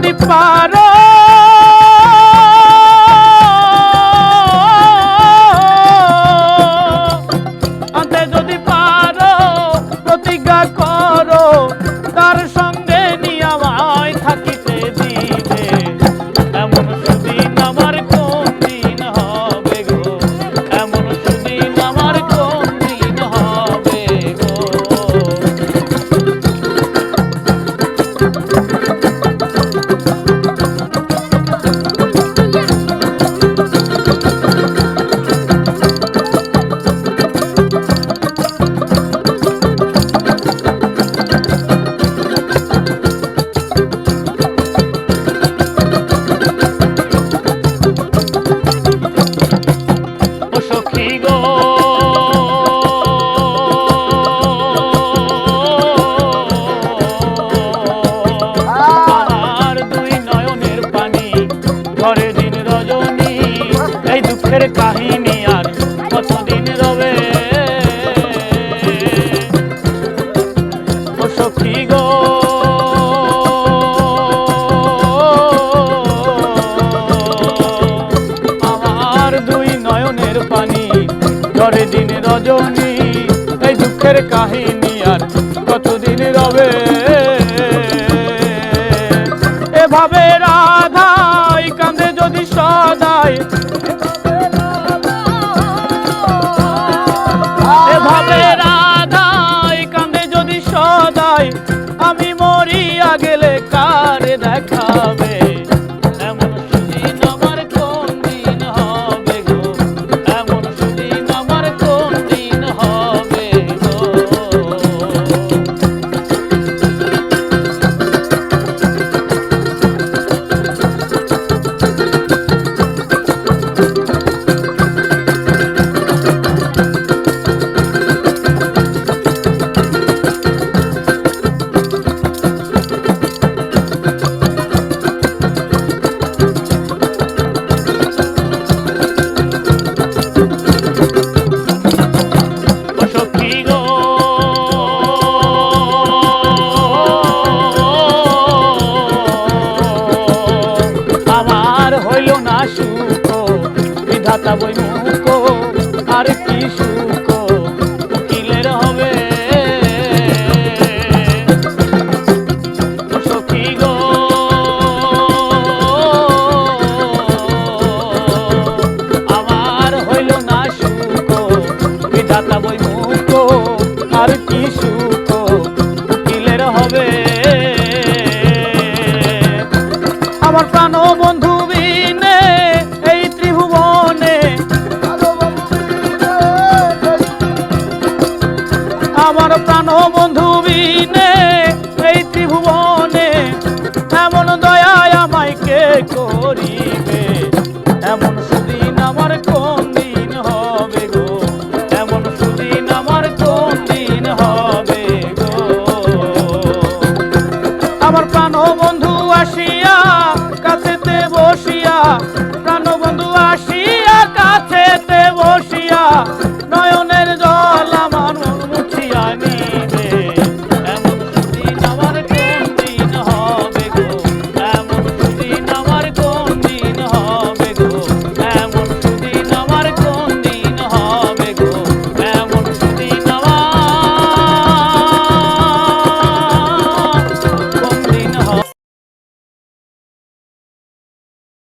যদি পারো দুঃখের কাহিনী আর কতদিন রবে? সখী গো। আমার দুই নয়নের পানি ধরে দিন রজনী, এই দুঃখের কাহিনী আর কতদিন রবে? এভাবে রাধাই কাঁদে যদি সদাই tá bom